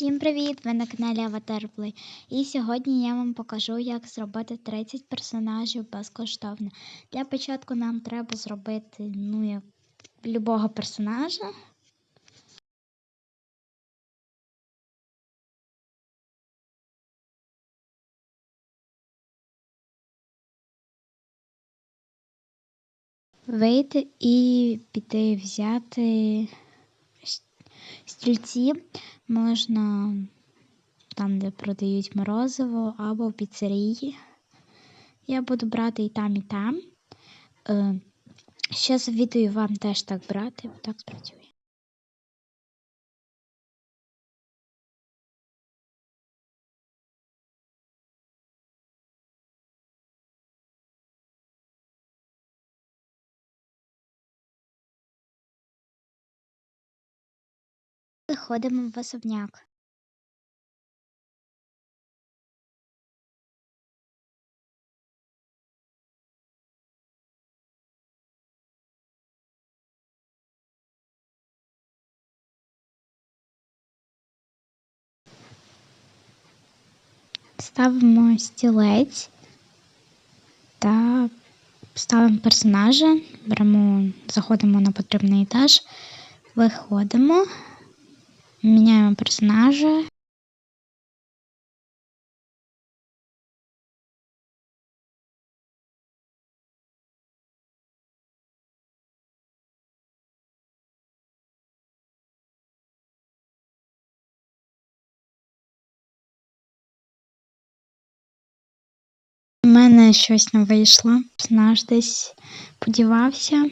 Всім привіт! Ви на каналі Play. І сьогодні я вам покажу, як зробити 30 персонажів безкоштовно. Для початку нам треба зробити ну, як любого персонажа. Вийти і піти взяти стільці можна там, де продають морозиво, або в піцерії. Я буду брати і там, і там. Ще завідую вам теж так брати, так спрацює. Виходимо в особняк. Ставимо стілець та ставимо персонажа, беремо, заходимо на потрібний етаж, виходимо, міняємо персонажа. У мене щось не вийшло, персонаж десь подівався.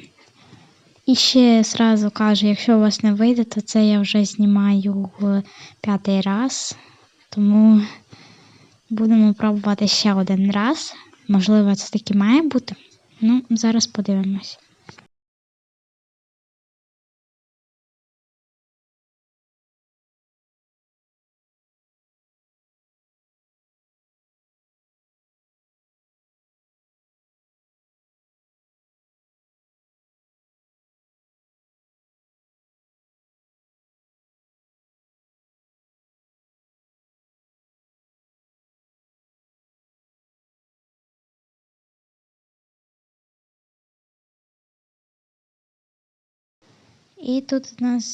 І ще зразу кажу, якщо у вас не вийде, то це я вже знімаю в п'ятий раз. Тому будемо пробувати ще один раз. Можливо, це таки має бути. Ну, зараз подивимось. І тут у нас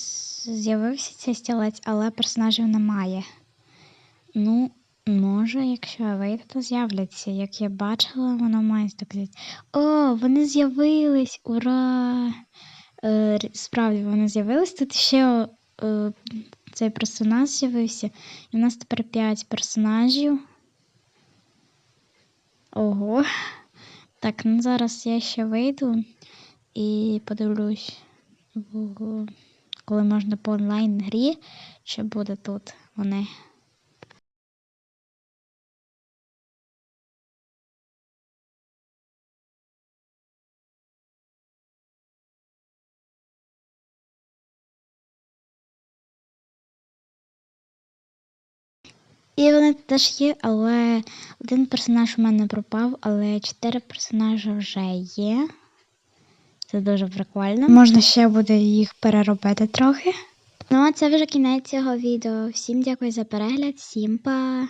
з'явився цей стілець, але персонажів немає. Ну, може, якщо я вийду, то з'являться. Як я бачила, воно має так. О, вони з'явились! Ура! Е, Справді вони з'явились. Тут ще е, цей персонаж з'явився. І у нас тепер 5 персонажів. Ого. Так, ну зараз я ще вийду і подивлюсь в, коли можна по онлайн грі, чи буде тут вони. І вони теж є, але один персонаж у мене пропав, але чотири персонажі вже є. Це дуже прикольно. Можна ще буде їх переробити трохи. Ну, а це вже кінець цього відео. Всім дякую за перегляд, всім па!